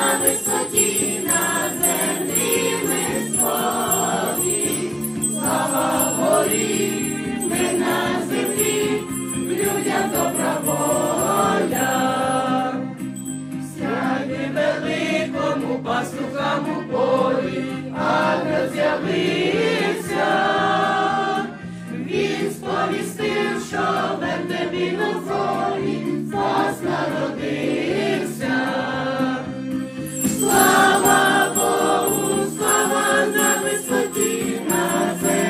на висоті, на землі ми славі, слава горі, ми на землі, людям добра воля, святі великому пастухам у полі, а не з'явився, він сповістив, що веде. Fly.